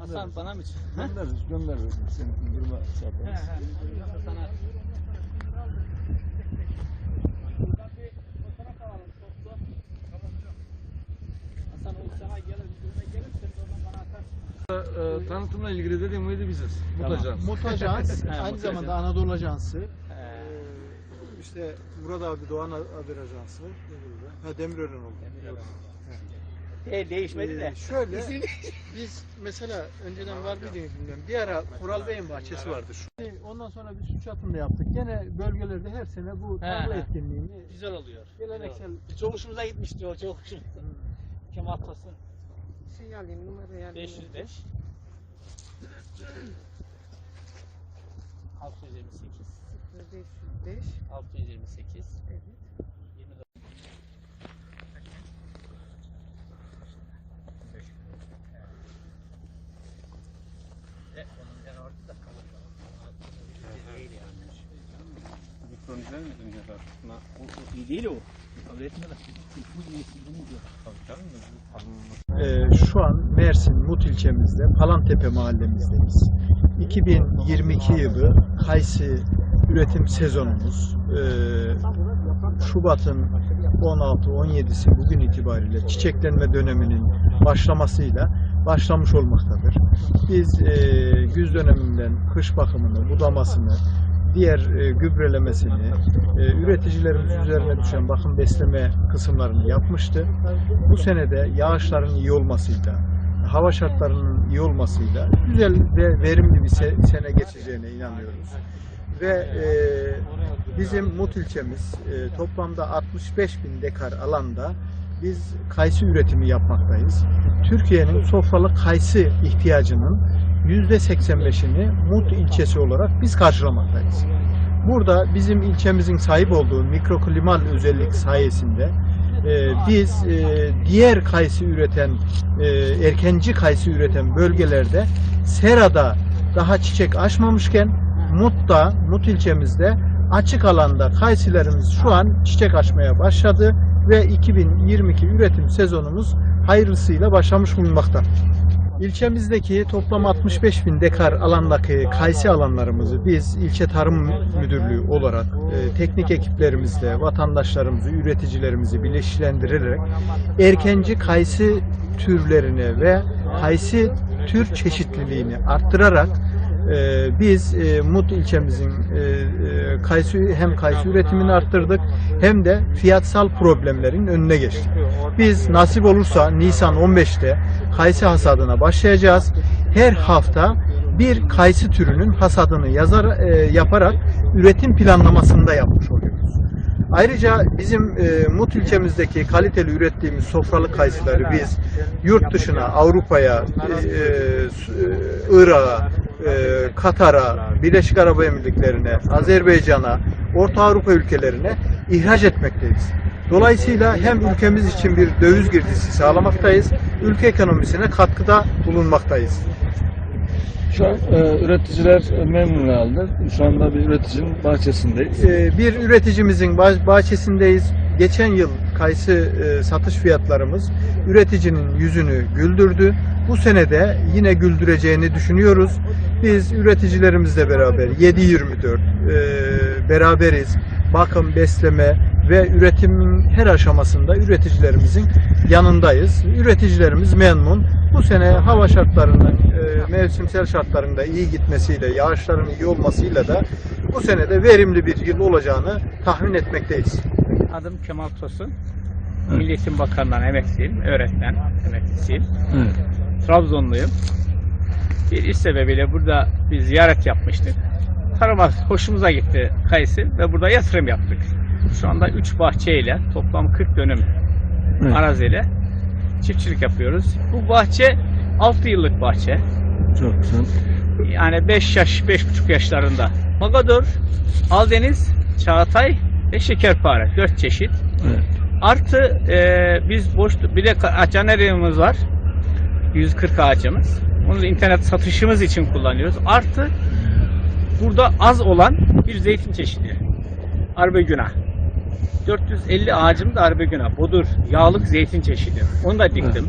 Hasan bana mı? Göndeririz, göndeririz. Senin durma şey He yaparız. he. Yoksa sana Hasan o sana gelir, bizime gelir, sen de oradan bana atarsın. Ee, tanıtımla ilgili dediğim muydu biziz. Mutacağız. Mut Ajans, He, aynı zamanda Anadolu Ajansı. Ee, işte Murat abi Doğan Haber Ajansı. Ha Demirören oldu. E, değişmedi de. Ee, şöyle biz mesela önceden var mıydı bilmiyorum. Bir ara Kural Bey'in bahçesi vardı. Şu. Ondan sonra bir suç atında yaptık. Gene bölgelerde her sene bu tarla etkinliğini Güzel oluyor. geleneksel Çok hoşumuza gitmişti o, çok hoşumuza. Kemal Tosun Şey alayım numara yani. 505 628 505. 628 Evet. Ee, şu an Mersin Mut ilçemizde Palantepe mahallemizdeyiz. 2022 yılı kayısı üretim sezonumuz ee, Şubat'ın 16-17'si bugün itibariyle çiçeklenme döneminin başlamasıyla başlamış olmaktadır. Biz ee, güz döneminden kış bakımını, budamasını, diğer e, gübrelemesini, e, üreticilerimiz üzerine düşen bakım besleme kısımlarını yapmıştı. Bu sene de yağışların iyi olmasıyla, hava şartlarının iyi olmasıyla güzel ve verimli bir se- sene geçeceğine inanıyoruz. Ve e, bizim Mut ilçemiz e, toplamda 65 bin dekar alanda biz kayısı üretimi yapmaktayız. Türkiye'nin sofralık kayısı ihtiyacının %85'ini Mut ilçesi olarak biz karşılamaktayız. Burada bizim ilçemizin sahip olduğu mikroklimal özellik sayesinde e, biz e, diğer kayısı üreten, e, erkenci kayısı üreten bölgelerde serada daha çiçek açmamışken Mut'ta, Mut ilçemizde açık alanda kayısılarımız şu an çiçek açmaya başladı ve 2022 üretim sezonumuz hayırlısıyla başlamış bulunmakta. İlçemizdeki toplam 65 bin dekar alandaki kayısı alanlarımızı biz ilçe tarım müdürlüğü olarak e, teknik ekiplerimizle vatandaşlarımızı, üreticilerimizi birleştirerek erkenci kayısı türlerine ve kayısı tür çeşitliliğini arttırarak e, biz e, Mut ilçemizin e, e, kayısı hem kayısı üretimini arttırdık hem de fiyatsal problemlerin önüne geçtik. Biz nasip olursa Nisan 15'te kayısı hasadına başlayacağız. Her hafta bir kayısı türünün hasadını yazar, yaparak üretim planlamasını da yapmış oluyoruz. Ayrıca bizim Mut ilçemizdeki kaliteli ürettiğimiz sofralık kayısıları biz yurt dışına, Avrupa'ya, e, Irak'a, e, Katar'a, Birleşik Arap Emirlikleri'ne, Azerbaycan'a, Orta Avrupa ülkelerine ihraç etmekteyiz. Dolayısıyla hem ülkemiz için bir döviz girdisi sağlamaktayız, ülke ekonomisine katkıda bulunmaktayız. Şu an e, üreticiler memnun kaldı. Şu anda bir üreticinin bahçesindeyiz. Ee, bir üreticimizin bah- bahçesindeyiz. Geçen yıl kayısı e, satış fiyatlarımız üreticinin yüzünü güldürdü. Bu sene de yine güldüreceğini düşünüyoruz. Biz üreticilerimizle beraber 7-24 e, beraberiz. Bakım, besleme ve üretimin her aşamasında üreticilerimizin yanındayız. Üreticilerimiz memnun. Bu sene hava şartlarının, e, mevsimsel şartlarında iyi gitmesiyle, yağışların iyi olmasıyla da bu sene de verimli bir yıl olacağını tahmin etmekteyiz. Adım Kemal Tosun. Milli Eğitim Bakanlığı'ndan emekliyim. Öğretmen emeklisiyim. Evet. Trabzonluyum. Bir iş sebebiyle burada bir ziyaret yapmıştık. Tarıma hoşumuza gitti kayısı ve burada yatırım yaptık. Şu anda 3 bahçeyle toplam 40 dönüm Evet. araziyle çiftçilik yapıyoruz. Bu bahçe 6 yıllık bahçe. Çok güzel. Yani 5 yaş, 5,5 yaşlarında. Magadur, Aldeniz, Çağatay ve Şekerpare. 4 çeşit. Evet. Artı e, biz boş bir de canerimiz var. 140 ağacımız. Onu internet satışımız için kullanıyoruz. Artı burada az olan bir zeytin çeşidi. Arbegüna. 450 ağacım da arbegüna. Budur. Yağlık zeytin çeşidi. Onu da diktim.